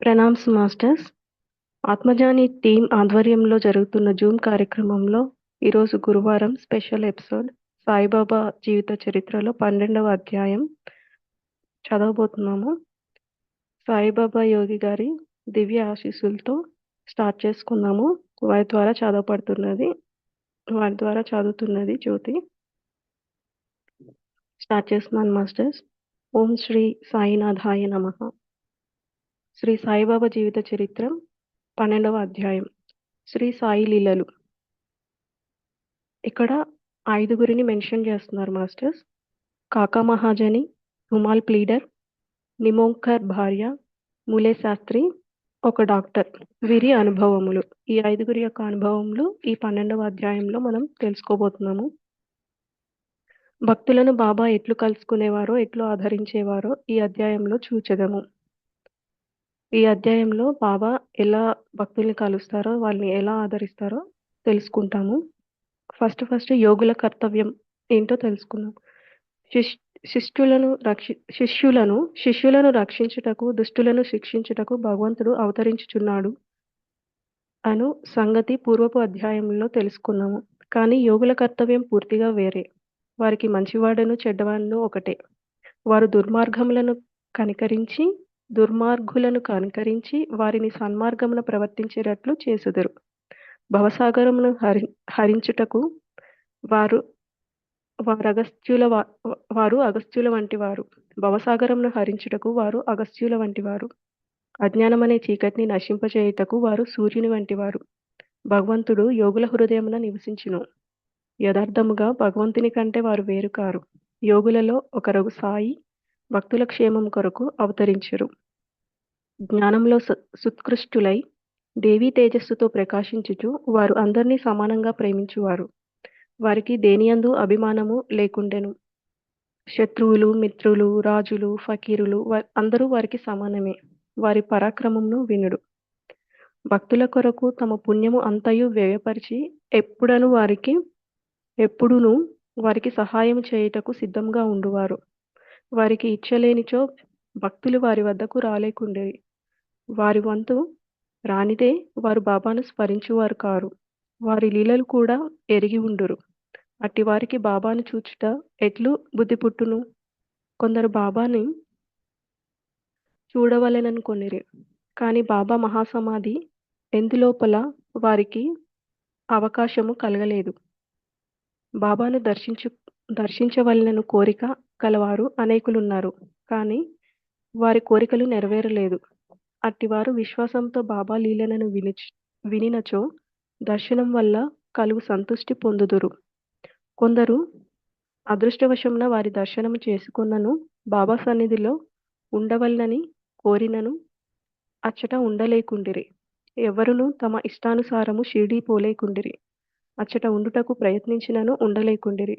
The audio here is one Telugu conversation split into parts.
ప్రణామ్స్ మాస్టర్స్ ఆత్మజాని టీమ్ ఆధ్వర్యంలో జరుగుతున్న జూమ్ కార్యక్రమంలో ఈరోజు గురువారం స్పెషల్ ఎపిసోడ్ సాయిబాబా జీవిత చరిత్రలో పన్నెండవ అధ్యాయం చదవబోతున్నాము. సాయిబాబా యోగి గారి దివ్య ఆశీస్సులతో స్టార్ట్ చేసుకున్నాము వారి ద్వారా చదవబడుతున్నది వారి ద్వారా చదువుతున్నది జ్యోతి. స్టార్ట్ చేస్తున్నాను మాస్టర్స్. ఓం శ్రీ సాయినాథాయ నమః. శ్రీ సాయిబాబా జీవిత చరిత్ర పన్నెండవ అధ్యాయం. శ్రీ సాయి లీలలు. ఇక్కడ ఐదుగురిని మెన్షన్ చేస్తున్నారు మాస్టర్స్. కాకా మహాజని రుమాల్ ప్లీడర్ నిమోంకర్ భార్య ములే శాస్త్రి ఒక డాక్టర్. వీరి అనుభవములు. ఈ ఐదుగురి యొక్క అనుభవములు ఈ పన్నెండవ అధ్యాయంలో మనం తెలుసుకోబోతున్నాము. భక్తులను బాబా ఎట్లు కలుసుకునేవారో ఎట్లు ఆదరించేవారో ఈ అధ్యాయంలో చూచెదము. ఈ అధ్యాయంలో బాబా ఎలా భక్తుల్ని కలుస్తారో వాళ్ళని ఎలా ఆదరిస్తారో తెలుసుకుంటాము. ఫస్ట్ ఫస్ట్ యోగుల కర్తవ్యం ఏంటో తెలుసుకుందాం. శిష్ శిష్యులను రక్షి శిష్యులను శిష్యులను రక్షించుటకు దుష్టులను శిక్షించుటకు భగవంతుడు అవతరించుచున్నాడు అను సంగతి పూర్వపు అధ్యాయంలో తెలుసుకున్నాము. కానీ యోగుల కర్తవ్యం పూర్తిగా వేరే. వారికి మంచివాడను చెడ్డవాడను ఒకటే. వారు దుర్మార్గములను కనికరించి దుర్మార్గులను కనుకరించి వారిని సన్మార్గమున ప్రవర్తించేటట్లు చేసుదురు. భవసాగరమును హరి హరించుటకు వారు వారు అగస్త్యుల వారు అగస్త్యుల వంటి వారు భవసాగరమును హరించుటకు వారు అగస్త్యుల వంటి వారు అజ్ఞానమనే చీకటిని నశింపచేయుటకు వారు సూర్యుని వంటి వారు భగవంతుడు యోగుల హృదయమున నివసించును. యథార్థముగా భగవంతుని కంటే వారు వేరు కారు. యోగులలో ఒకరు సాయి భక్తుల క్షేమం కొరకు అవతరించరు. జ్ఞానంలో సుత్కృష్టులై దేవీ తేజస్సుతో ప్రకాశించుచు వారు అందరినీ సమానంగా ప్రేమించువారు. వారికి దేనియందు అభిమానము లేకుండెను. శత్రువులు మిత్రులు రాజులు ఫకీరులు అందరూ వారికి సమానమే. వారి పరాక్రమంను వినుడు. భక్తుల కొరకు తమ పుణ్యము అంతయు వ్యయపరిచి ఎప్పుడను వారికి ఎప్పుడును వారికి సహాయం చేయుటకు సిద్ధంగా ఉండువారు. వారికి ఇచ్చలేనిచో భక్తులు వారి వద్దకు రాలేకుండేవి వారి వంతు రానిదే వారు బాబాను స్మరించేవారు కారు. వారి లీలలు కూడా ఎరిగి ఉండురు. అట్టి వారికి బాబాను చూచుట ఎట్లు బుద్ధి పుట్టును? కొందరు బాబాని చూడవలెననుకొనిరి కానీ బాబా మహాసమాధి ఎందులోపల వారికి అవకాశము కలగలేదు. బాబాను దర్శించు దర్శించవలనను కోరిక కలవారు అనేకులున్నారు. కానీ వారి కోరికలు నెరవేరలేదు. అట్టివారు విశ్వాసంతో బాబా లీలలను విని వినినచో దర్శనం వల్ల కలుగు సంతుష్టి పొందుదురు. కొందరు అదృష్టవశమున వారి దర్శనము చేసుకున్నను బాబా సన్నిధిలో ఉండవలనని కోరినను అచ్చట ఉండలేకుండిరి. ఎవరును తమ ఇష్టానుసారము షిరిడీ పోలేకుండిరి. అచ్చట ఉండుటకు ప్రయత్నించినను ఉండలేకుండిరి.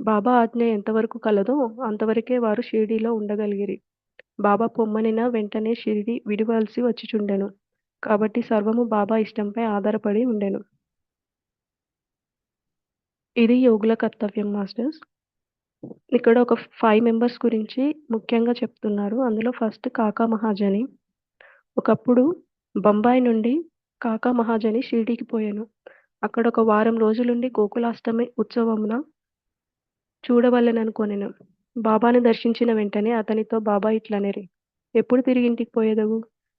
బాబా ఆజ్ఞ ఎంతవరకు కలదో అంతవరకే వారు షిరిడీలో ఉండగలిగిరి. బాబా పొమ్మనిన వెంటనే షిరిడి విడివలసి వచ్చిచుండెను. కాబట్టి సర్వము బాబా ఇష్టంపై ఆధారపడి ఉండెను. ఇది యోగుల కర్తవ్యం మాస్టర్స్. ఇక్కడ ఒక ఫైవ్ మెంబర్స్ గురించి ముఖ్యంగా చెప్తున్నారు. అందులో ఫస్ట్ కాకా మహాజని. ఒకప్పుడు బొంబాయి నుండి కాకా మహాజని షిరిడీకి పోయాను. అక్కడ ఒక వారం రోజులుండి గోకులాష్టమి ఉత్సవమున చూడవలెననుకొనెను. బాబాను దర్శించిన వెంటనే అతనితో బాబా ఇట్లనేరే. ఎప్పుడు తిరిగి ఇంటికి పోయేదవు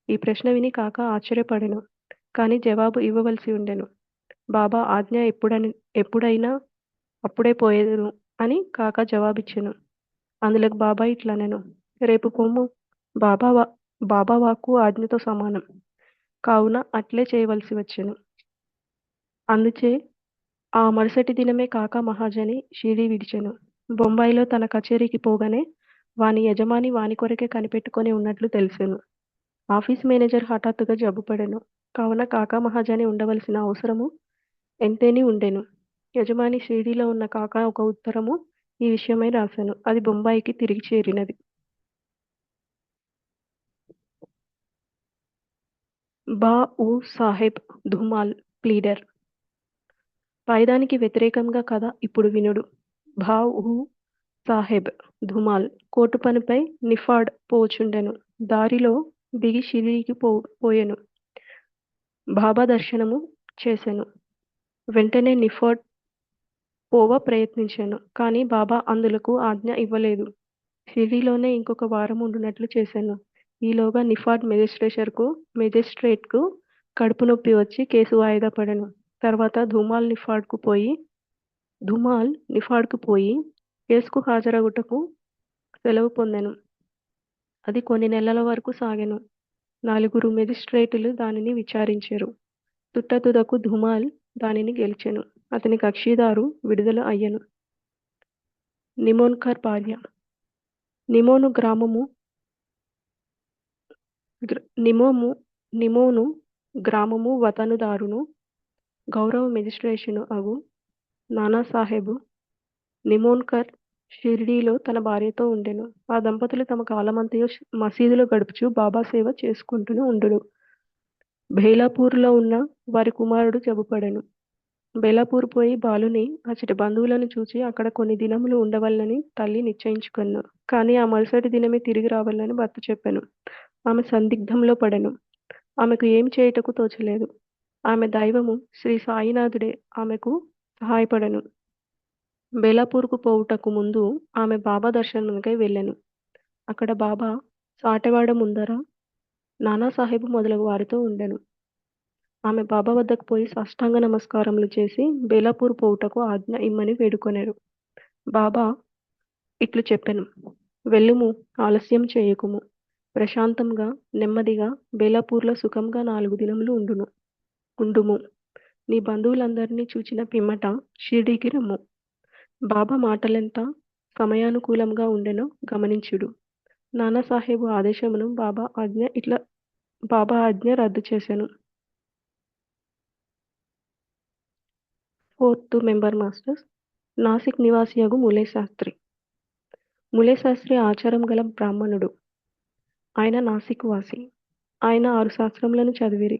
ఈ ప్రశ్న విని కాక ఆశ్చర్యపడెను. కానీ జవాబు ఇవ్వవలసి ఉండెను. బాబా ఆజ్ఞ ఎప్పుడని ఎప్పుడైనా అప్పుడే పోయేదును అని కాక జవాబిచ్చెను. అందులోకి బాబా ఇట్లనెను. రేపు పొమ్ము బాబా వా బాబా వాక్కు ఆజ్ఞతో సమానం. కావున అట్లే చేయవలసి వచ్చెను. అందుచే ఆ మరుసటి దినమే కాక మహాజని షిరిడి విడిచెను. బొంబాయిలో తన కచేరీకి పోగానే వాని యజమాని వాని కొరకే కనిపెట్టుకొని ఉన్నట్లు తెలిసాను. ఆఫీస్ మేనేజర్ హఠాత్తుగా జబ్బుపడెను కావున కాకా మహాజని ఉండవలసిన అవసరము ఎంతేని ఉండెను. యజమాని షిరిడీలో ఉన్న కాకా ఒక ఉత్తరము ఈ విషయమై రాశాను అది బొంబాయికి తిరిగి చేరినది. బా ఊ సాహెబ్ ధుమాల్ ప్లీడర్ పైదానికి వ్యతిరేకంగా కథ ఇప్పుడు వినుడు భావు సాహెబ్ ధుమాల్ కోటు పనిపై నిఫాడ్ పోచుండెను దారిలో దిగి షిరికి పో పోయెను. బాబా దర్శనము చేశాను వెంటనే నిఫాడ్ పోవ ప్రయత్నించాను. కానీ బాబా అందులకు ఆజ్ఞ ఇవ్వలేదు. షిరిలోనే ఇంకొక వారం ఉండునట్లు చేశాను. ఈలోగా నిఫాడ్ మెజిస్ట్రేషర్కు మెజిస్ట్రేట్కు కడుపు నొప్పి వచ్చి కేసు వాయిదా పడెను. తర్వాత ధూమాల్ నిఫాడ్కు పోయి ధుమాల్ నిఫాడ్కు పోయి కేసుకు హాజరగుటకు సెలవు పొందెను. అది కొన్ని నెలల వరకు సాగెను. నలుగురు మెజిస్ట్రేటులు దానిని విచారించారు తుట్టతుదకు ధుమాల్ దానిని గెలిచెను. అతని కక్షిదారు విడుదల అయ్యను నిమోన్కర్ భార్య నిమోను గ్రామము నిమోము నిమోను గ్రామము వతనుదారును గౌరవ మెజిస్ట్రేషను అగు నానాసాహెబు నిమోన్కర్ షిర్డీలో తన భార్యతో ఉండెను. ఆ దంపతులు తమ కాలమంతయు మసీదులో గడుపుచు బాబా సేవ చేసుకుంటూనే ఉండుడు. బేలాపూర్లో ఉన్న వారి కుమారుడు జబ్బుపడెను. బేలాపూర్ పోయి బాలుని అచ్చటి బంధువులను చూచి అక్కడ కొన్ని దినములు ఉండవల్లని తల్లి నిశ్చయించుకున్నాను కానీ ఆ మరుసటి దినమే తిరిగి రావాలని భర్త చెప్పాను ఆమె సందిగ్ధంలో పడెను. ఆమెకు ఏమి చేయుటకు తోచలేదు. ఆమె దైవము శ్రీ సాయినాథుడే ఆమెకు సహాయపడను బేలాపూర్కు పోవుటకు ముందు ఆమె బాబా దర్శనమునకై వెళ్ళాను అక్కడ బాబా సాటెవాడ ముందర నానాసాహెబు మొదలగు వారితో ఉండెను. ఆమె బాబా వద్దకు పోయి సాష్టాంగ నమస్కారములు చేసి బేలాపూర్ పోవుటకు ఆజ్ఞ ఇమ్మని వేడుకొనేరు బాబా ఇట్లు చెప్పెను. వెళ్ళుము ఆలస్యం చేయకుము. ప్రశాంతంగా నెమ్మదిగా బేలాపూర్లో సుఖంగా నాలుగు దినములు ఉండును ఉండుము. నీ బంధువులందరినీ చూచిన పిమ్మట షిరిడీకి రమ్ము. బాబా మాటలెంత సమయానుకూలంగా ఉండెనో గమనించుడు. నానాసాహెబు ఆదేశమును బాబా ఆజ్ఞ ఇట్లా బాబా ఆజ్ఞ రద్దు చేసెను. ఫోర్త్ మెంబర్ మాస్టర్స్ నాసిక్ నివాసియగు ములే శాస్త్రి ములే శాస్త్రి ఆచారం గల బ్రాహ్మణుడు. ఆయన నాసిక్ వాసి. ఆయన ఆరు శాస్త్రములను చదివిరి.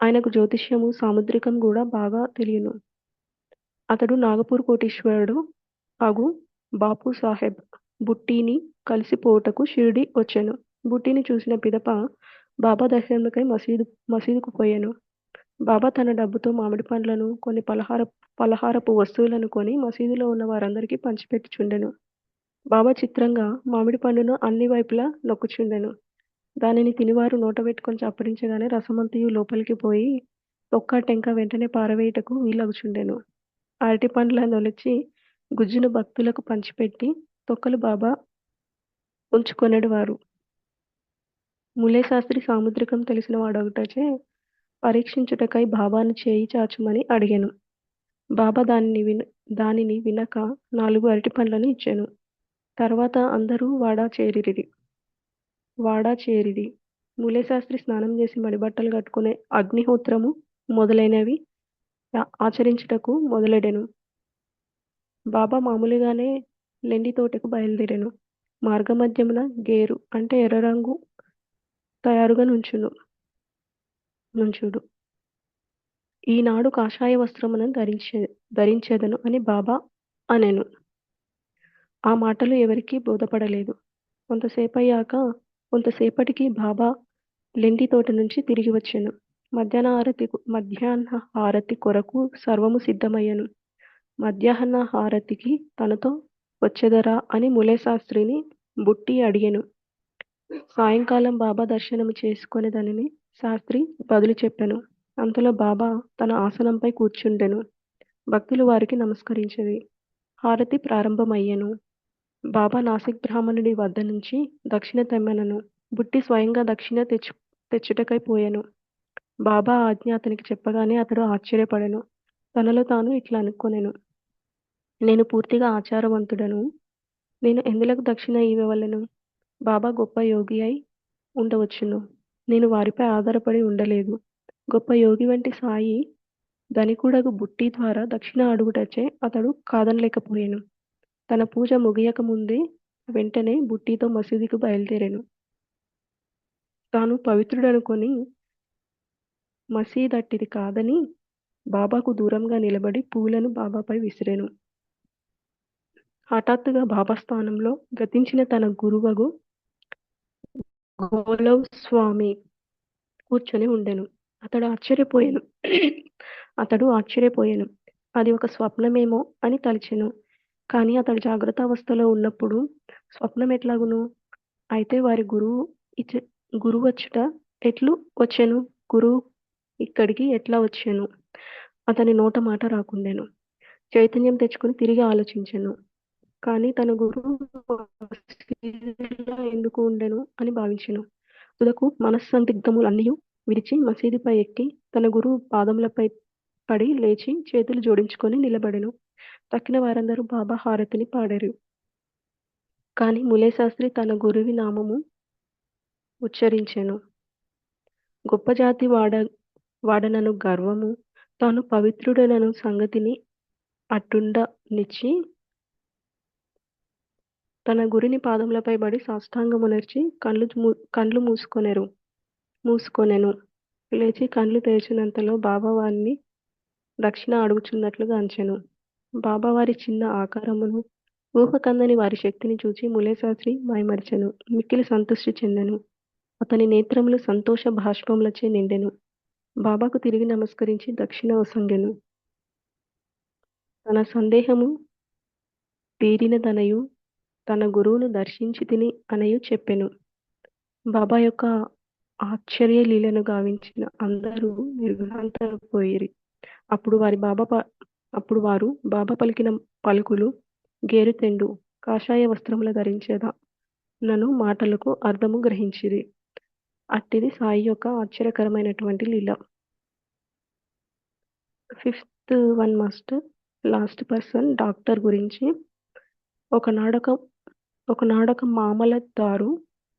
ఆయనకు జ్యోతిష్యము, సాముద్రికం కూడా బాగా తెలియను అతడు నాగపూర్ కోటీశ్వరుడు అగు బాపు సాహెబ్ బుట్టీని కలిసిపోటకు షిరిడి వచ్చాను బుట్టిని బుట్టీని చూసిన పిదప బాబా దర్శనముకై మసీదు మసీదుకు పోయాను బాబా తన డబ్బుతో మామిడి పండ్లను, కొన్ని పలహార పలహారపు వస్తువులను కొని మసీదులో ఉన్న వారందరికీ పంచిపెట్టుచుండెను. బాబా చిత్రంగా మామిడి పండును అన్ని వైపులా నొక్కుచుండెను. దానిని తినివారు నోట పెట్టుకొని చప్పరించగానే రసమంతయు లోపలికి పోయి ఒక్క టెంక వెంటనే పారవేయుటకు వీలగుచుండెను. అరటి నొలిచి గుజ్జును భక్తులకు పంచిపెట్టి తొక్కలు బాబా ఉంచుకొనెడువారు. ములేశాస్త్రి సాముద్రికం తెలిసిన వాడొకటచే పరీక్షించుటకై బాబాను చేయి చాచుమని అడిగాను బాబా దానిని విన దానిని వినక నాలుగు అరటి పండ్లను ఇచ్చాను తర్వాత అందరూ వాడా చేరిరిది వాడా చేరిది ములేశాస్త్రి స్నానం చేసి మడిబట్టలు కట్టుకునే అగ్నిహోత్రము మొదలైనవి ఆచరించుటకు మొదలెడెను. బాబా మామూలుగానే లెండి తోటకు బయలుదేరెను. మార్గమధ్యమున గేరు అంటే ఎర్ర రంగు తయారుగా నుంచును నుంచుడు. ఈనాడు కాషాయ వస్త్రమును ధరించే ధరించేదను అని బాబా అనెను. ఆ మాటలు ఎవరికీ బోధపడలేదు. కొంతసేపు అయ్యాక కొంతసేపటికి బాబా లెండి తోట నుంచి తిరిగి వచ్చాను. మధ్యాహ్న హారతి మధ్యాహ్న హారతి కొరకు సర్వము సిద్ధమయ్యను. మధ్యాహ్న హారతికి తనతో వచ్చెదరా అని ములే శాస్త్రిని బుట్టి అడిగాను. సాయంకాలం బాబా దర్శనం చేసుకునే దానిని శాస్త్రి బదులు చెప్పాను. అంతలో బాబా తన ఆసనంపై కూర్చుండెను. భక్తులు వారికి నమస్కరించేది హారతి ప్రారంభమయ్యెను. బాబా నాసిక్ బ్రాహ్మణుడి వద్ద నుంచి దక్షిణ తెమ్మనను బుట్టి స్వయంగా దక్షిణ తెచ్చు తెచ్చుటకై పోయాను బాబా ఆజ్ఞ అతనికి చెప్పగానే అతడు ఆశ్చర్యపడెను. తనలో తాను ఇట్లా అనుకొనెను. నేను పూర్తిగా ఆచారవంతుడను. నేను ఎందులకు దక్షిణ ఇవ్వవలెను? బాబా గొప్ప యోగి అయి ఉండవచ్చును. నేను వారిపై ఆధారపడి ఉండలేదు. గొప్ప యోగి వంటి సాయి ధనికుడకు బుట్టి ద్వారా దక్షిణ అడుగుటచే అతడు కాదనలేకపోయాను తన పూజ ముగియక ముందే వెంటనే బుట్టితో మసీదుకు బయలుదేరాను. తాను పవిత్రుడనుకొని మసీదట్టిది కాదని బాబాకు దూరంగా నిలబడి పూలను బాబాపై విసిరాను. హఠాత్తుగా బాబా స్థానంలో గతించిన తన గురువగు గోలవ్ స్వామి కూర్చొని ఉండెను. అతడు ఆశ్చర్యపోయాను. అతడు ఆశ్చర్యపోయాను. అది ఒక స్వప్నమేమో అని తలిచెను. కానీ అతడు జాగ్రత్త అవస్థలో ఉన్నప్పుడు స్వప్నం ఎట్లాగును? అయితే వారి గురువు ఇచ్చ గురువు వచ్చుట ఎట్లు వచ్చాను? గురువు ఇక్కడికి ఎట్లా వచ్చాను? అతని నోట మాట రాకుండెను. చైతన్యం తెచ్చుకొని తిరిగి ఆలోచించాను. కానీ తన గురువు ఎందుకు ఉండెను అని భావించాను. తుదకు మనస్సందిగ్ధములన్నీ విడిచి మసీదుపై ఎక్కి తన గురువు పాదములపై పడి లేచి చేతులు జోడించుకొని నిలబడెను. తక్కిన వారందరూ బాబా హారతిని పాడారు. కానీ ములే శాస్త్రి తన గురువి నామము ఉచ్చరించెను. గొప్ప జాతి వాడ వాడనను గర్వము తాను పవిత్రుడనను సంగతిని అట్టుండనిచ్చి తన గురిని పాదములపై పడి సాష్టాంగమునర్చి కళ్ళు కళ్ళు మూసుకొనెరు. మూసుకొనెను. లేచి కళ్ళు తెరిచినంతలో బాబా వారిని దక్షిణ అడుగుచున్నట్లుగా అంచెను. బాబా వారి చిన్న ఆకారమును ఊహకందని వారి శక్తిని చూచి ములేశాస్త్రి మైమరిచెను. మిక్కిలి సంతృష్టి చెందెను. అతని నేత్రములు సంతోష భాష్పములచే నిండెను. బాబాకు తిరిగి నమస్కరించి దక్షిణ వసంగెను తన సందేహము తీరినదనయు తన గురువును దర్శించి తిని అనయు చెప్పెను. బాబా యొక్క ఆశ్చర్య లీలను గావించిన అందరూ నిర్ఘాంతపోయిరి అప్పుడు వారి బాబా అప్పుడు వారు బాబా పలికిన పలుకులు గేరుతెండు కాషాయ వస్త్రముల ధరించేదా? నను మాటలకు అర్థము గ్రహించిరి. అట్టిది సాయి యొక్క ఆశ్చర్యకరమైనటువంటి లీల. Fifth one master last person doctor గురించి ఒక నాడక ఒక నాడక మామలదారు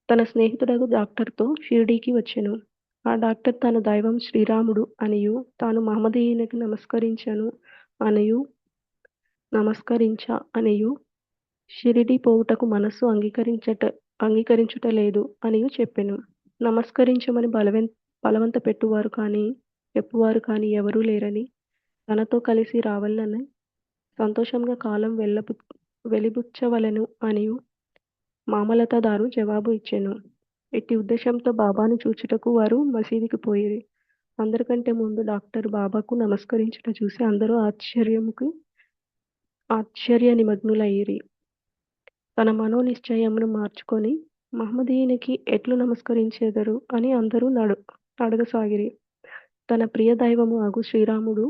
తన స్నేహితుడకు డాక్టర్తో షిరిడీకి వచ్చెను. ఆ డాక్టర్ తన దైవం శ్రీరాముడు అనియు తాను మహమ్మదీయునికి నమస్కరించను. అనయు నమస్కరించ అనియు షిరిడి పోవుటకు మనస్సు అంగీకరించట అంగీకరించుట లేదు అనియు చెప్పెను. నమస్కరించమని బలవం బలవంత పెట్టువారు కానీ చెప్పువారు కానీ ఎవరూ లేరని తనతో కలిసి రావాలని సంతోషంగా కాలం వెళ్ళబు వెలిబుచ్చవలెను అనియు మామలతదారు జవాబు ఇచ్చెను. ఇట్టి ఉద్దేశంతో బాబాను చూచుటకు వారు మసీదుకి పోయిరి. అందరికంటే ముందు డాక్టర్ బాబాకు నమస్కరించుట చూసి అందరూ ఆశ్చర్యముకు ఆశ్చర్య నిమగ్నులయ్యిరి. తన మనోనిశ్చయమును మార్చుకొని మహమ్మదీయునికి ఎట్లు నమస్కరించేదరు అని అందరూ నడు అడగసాగిరి తన ప్రియ దైవము అగు శ్రీరాముడు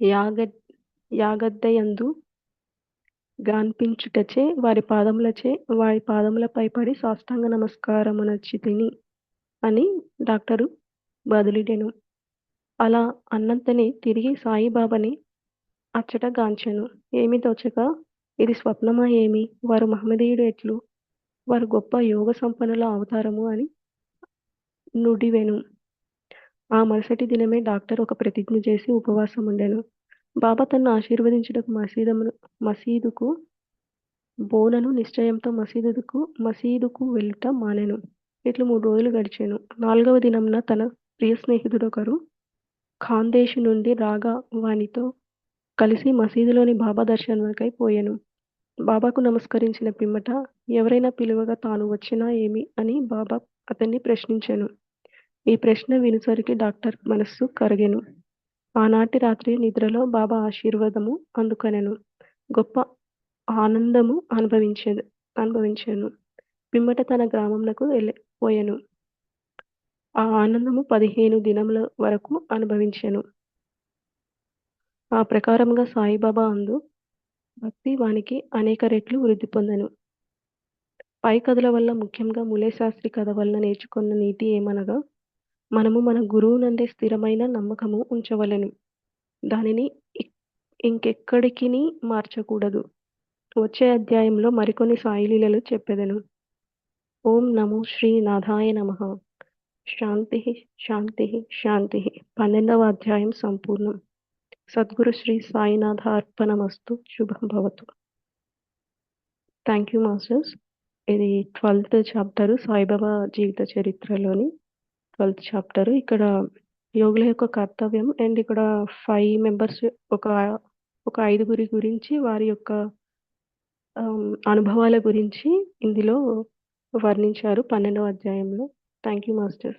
యాగ యాగద్దయందు గాన్పించుటచే వారి పాదములచే వారి పాదములపై పడి సాష్టాంగ నమస్కారమునచ్చి తిని అని డాక్టరు బదులిడెను అలా అన్నంతనే తిరిగి సాయిబాబాని అచ్చట గాంచెను. ఏమి తోచక? ఇది స్వప్నమా ఏమి? వారు మహమ్మదీయుడు ఎట్లు? వారు గొప్ప యోగ సంపన్నుల అవతారము అని నుడివెను. ఆ మరుసటి దినమే డాక్టర్ ఒక ప్రతిజ్ఞ చేసి ఉపవాసం ఉండెను బాబా తన్ను ఆశీర్వదించుటకు మసీదమును మసీదుకు బోనను నిశ్చయంతో మసీదుకు మసీదుకు వెళ్ళుట మానెను. ఇట్లు మూడు రోజులు గడిచాను. నాలుగవ దినంన తన ప్రియ స్నేహితుడొకరు ఖాందేశ్ నుండి రాగా వానితో కలిసి మసీదులోని బాబా దర్శనకై పోయాను. బాబాకు నమస్కరించిన పిమ్మట ఎవరైనా పిలువగా తాను వచ్చినా ఏమి అని బాబా అతన్ని ప్రశ్నించాను. ఈ ప్రశ్న వినుసరికి డాక్టర్ మనస్సు కరిగెను. ఆనాటి రాత్రి నిద్రలో బాబా ఆశీర్వాదము అందుకొనెను. గొప్ప ఆనందము అనుభవించే అనుభవించాను. పిమ్మట తన గ్రామంకు వెళ్ళిపోయాను ఆ ఆనందము పదిహేను దినముల వరకు అనుభవించాను. ఆ ప్రకారంగా సాయిబాబా అందు భక్తి వానికి అనేక రెట్లు వృద్ధి పొందెను. పై కథల వల్ల ముఖ్యంగా ములేశాస్త్రి కథ వల్ల నేర్చుకున్న నీతి ఏమనగా మనము మన గురువు నందే స్థిరమైన నమ్మకము ఉంచవలను. దానిని ఇంకెక్కడికి మార్చకూడదు. వచ్చే అధ్యాయంలో మరికొన్ని సాయిలీలలు చెప్పెదను. ఓం నమో శ్రీ నాథాయ నమ. శాంతి శాంతి శాంతి. పన్నెండవ అధ్యాయం సంపూర్ణం. సద్గురు శ్రీ సాయినాథ అర్పణమస్తు. శుభం భవతు. థ్యాంక్ యూ మాస్టర్స్ ఇది ట్వెల్త్ చాప్టర్ సాయిబాబా జీవిత చరిత్రలోని ట్వెల్త్ చాప్టర్ ఇక్కడ యోగుల యొక్క కర్తవ్యం అండ్ ఇక్కడ ఫైవ్ మెంబర్స్ ఒక ఒక ఐదుగురి గురించి వారి యొక్క um, అనుభవాల గురించి ఇందులో వర్ణించారు పన్నెండవ అధ్యాయంలో. Thank you master